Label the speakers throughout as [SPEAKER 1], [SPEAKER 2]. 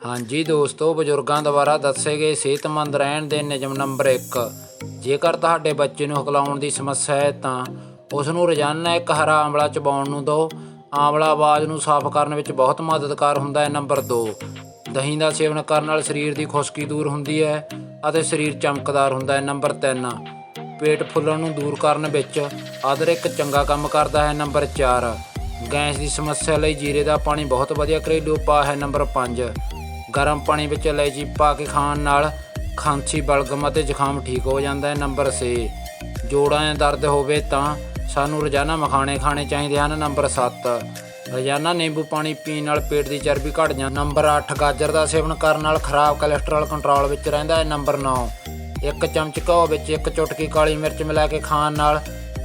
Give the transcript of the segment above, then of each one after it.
[SPEAKER 1] ਹਾਂਜੀ ਦੋਸਤੋ, ਬਜ਼ੁਰਗਾਂ ਦੁਆਰਾ ਦੱਸੇ ਗਏ ਸਿਹਤਮੰਦ ਰਹਿਣ ਦੇ ਨਿਯਮ ਨੰਬਰ 1 ਜੇਕਰ ਤੁਹਾਡੇ ਬੱਚੇ ਨੂੰ ਹਕਲਾਉਣ ਦੀ ਸਮੱਸਿਆ ਹੈ ਤਾਂ ਉਸ ਨੂੰ ਰੋਜ਼ਾਨਾ ਇੱਕ ਹਰਾ ਆਮਲਾ ਚਬਾਉਣ ਨੂੰ ਦਿਓ। ਆਮਲਾ ਆਵਾਜ਼ ਨੂੰ ਸਾਫ਼ ਕਰਨ ਵਿੱਚ ਬਹੁਤ ਮਦਦਗਾਰ ਹੁੰਦਾ ਹੈ ਨੰਬਰ 2 ਦਹੀਂ ਦਾ ਸੇਵਨ ਕਰਨ ਨਾਲ ਸਰੀਰ ਦੀ ਖੁਸ਼ਕੀ ਦੂਰ ਹੁੰਦੀ ਹੈ ਅਤੇ ਸਰੀਰ ਚਮਕਦਾਰ ਹੁੰਦਾ ਹੈ ਨੰਬਰ 3 ਪੇਟ ਫੁੱਲਣ ਨੂੰ ਦੂਰ ਕਰਨ ਵਿੱਚ ਆਦਰ ਇੱਕ ਚੰਗਾ ਕੰਮ ਕਰਦਾ ਹੈ ਨੰਬਰ 4 ਗੈਸ ਦੀ ਸਮੱਸਿਆ ਲਈ ਜੀਰੇ ਦਾ ਪਾਣੀ ਬਹੁਤ ਵਧੀਆ ਘਰੇਲੂ ਉਪਾਅ ਹੈ ਨੰਬਰ 5 ਗਰਮ ਪਾਣੀ ਵਿੱਚ ਇਲਾਇਚੀ ਪਾ ਕੇ ਖਾਣ ਨਾਲ ਖਾਂਸੀ, ਬਲਗਮ ਅਤੇ ਜ਼ੁਕਾਮ ਠੀਕ ਹੋ ਜਾਂਦਾ ਹੈ। ਨੰਬਰ 6 ਜੋੜਾਂ 'ਚ ਦਰਦ ਹੋਵੇ ਤਾਂ ਸਾਨੂੰ ਰੋਜ਼ਾਨਾ ਮਖਾਣੇ ਖਾਣੇ ਚਾਹੀਦੇ ਹਨ। ਨੰਬਰ 7 ਰੋਜ਼ਾਨਾ ਨਿੰਬੂ ਪਾਣੀ ਪੀਣ ਨਾਲ ਪੇਟ ਦੀ ਚਰਬੀ ਘਟ ਜਾਂਦੀ ਨੰਬਰ 8 ਗਾਜਰ ਦਾ ਸੇਵਨ ਕਰਨ ਨਾਲ ਖਰਾਬ ਕੋਲੇਸਟ੍ਰੋਲ ਕੰਟਰੋਲ ਵਿੱਚ ਰਹਿੰਦਾ ਹੈ। ਨੰਬਰ 9 ਇੱਕ ਚਮਚ ਘਿਓ ਵਿੱਚ ਇੱਕ ਚੁਟਕੀ ਕਾਲੀ ਮਿਰਚ ਮਿਲਾ ਕੇ ਖਾਣ ਨਾਲ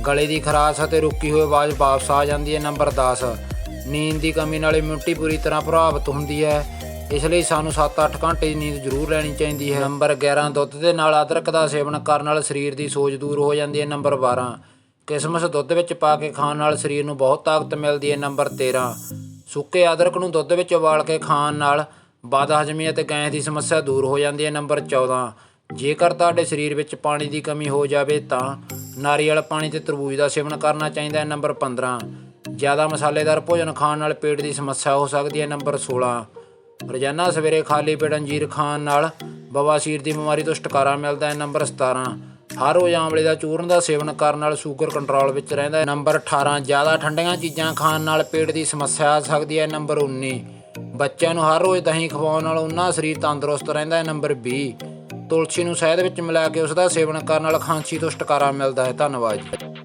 [SPEAKER 1] ਗਲੇ ਦੀ ਖਰਾਸ਼ ਅਤੇ ਰੁਕੀ ਹੋਈ ਆਵਾਜ਼ ਵਾਪਸ ਆ ਜਾਂਦੀ ਹੈ। ਨੰਬਰ 10 ਨੀਂਦ ਦੀ ਕਮੀ ਨਾਲ ਇਮਿਊਨਿਟੀ ਪੂਰੀ ਤਰ੍ਹਾਂ ਪ੍ਰਭਾਵਿਤ ਹੁੰਦੀ ਹੈ। ਇਸ ਲਈ ਸਾਨੂੰ 7-8 ਘੰਟੇ ਦੀ ਨੀਂਦ ਜ਼ਰੂਰ ਲੈਣੀ ਚਾਹੀਦੀ ਹੈ। ਨੰਬਰ 11 ਦੁੱਧ ਦੇ ਨਾਲ ਅਦਰਕ ਦਾ ਸੇਵਨ ਕਰਨ ਨਾਲ ਸਰੀਰ ਦੀ ਸੋਜ ਦੂਰ ਹੋ ਜਾਂਦੀ ਹੈ। ਨੰਬਰ 12 ਕਿਸਮਿਸ ਦੁੱਧ ਵਿੱਚ ਪਾ ਕੇ ਖਾਣ ਨਾਲ ਸਰੀਰ ਨੂੰ ਬਹੁਤ ਤਾਕਤ ਮਿਲਦੀ ਹੈ। ਨੰਬਰ 13 ਸੁੱਕੇ ਅਦਰਕ ਨੂੰ ਦੁੱਧ ਵਿੱਚ ਉਬਾਲ ਕੇ ਖਾਣ ਨਾਲ ਬਾਦ ਹਜ਼ਮੀ ਅਤੇ ਗੈਸ ਦੀ ਸਮੱਸਿਆ ਦੂਰ ਹੋ ਜਾਂਦੀ ਹੈ। ਨੰਬਰ 14 ਜੇਕਰ ਤੁਹਾਡੇ ਸਰੀਰ ਵਿੱਚ ਪਾਣੀ ਦੀ ਕਮੀ ਹੋ ਜਾਵੇ ਤਾਂ ਨਾਰੀਅਲ ਪਾਣੀ ਤੇ ਤਰਬੂਜ ਦਾ ਸੇਵਨ ਕਰਨਾ ਚਾਹੀਦਾ ਹੈ। ਨੰਬਰ 15 ਜ਼ਿਆਦਾ ਮਸਾਲੇਦਾਰ ਭੋਜਨ ਖਾਣ ਨਾਲ ਪੇਟ ਦੀ ਸਮੱਸਿਆ ਹੋ ਸਕਦੀ ਹੈ। ਨੰਬਰ 16 ਰੋਜ਼ਾਨਾ ਸਵੇਰੇ ਖਾਲੀ ਪੇਟ ਅੰਜੀਰ ਖਾਣ ਨਾਲ ਬਵਾਸੀਰ ਦੀ ਬਿਮਾਰੀ ਤੋਂ ਛੁਟਕਾਰਾ ਮਿਲਦਾ ਹੈ, ਨੰਬਰ 17 ਹਰ ਰੋਜ਼ ਆਮਲੇ ਦਾ ਚੂਰਨ ਦਾ ਸੇਵਨ ਕਰਨ ਨਾਲ ਸ਼ੂਗਰ ਕੰਟਰੋਲ ਵਿੱਚ ਰਹਿੰਦਾ ਹੈ। ਨੰਬਰ 18 ਜ਼ਿਆਦਾ ਠੰਡੀਆਂ ਚੀਜ਼ਾਂ ਖਾਣ ਨਾਲ ਪੇਟ ਦੀ ਸਮੱਸਿਆ ਆ ਸਕਦੀ ਹੈ। ਨੰਬਰ 19 ਬੱਚਿਆਂ ਨੂੰ ਹਰ ਰੋਜ਼ ਦਹੀਂ ਖਵਾਉਣ ਨਾਲ ਉਹਨਾਂ ਸਰੀਰ ਤੰਦਰੁਸਤ ਰਹਿੰਦਾ ਹੈ। ਨੰਬਰ 20 ਤੁਲਸੀ ਨੂੰ ਸ਼ਹਿਦ ਵਿੱਚ ਮਿਲਾ ਕੇ ਉਸ ਦਾ ਸੇਵਨ ਕਰਨ ਨਾਲ ਖਾਂਸੀ ਤੋਂ ਛੁਟਕਾਰਾ ਮਿਲਦਾ ਹੈ। ਧੰਨਵਾਦ ਜੀ।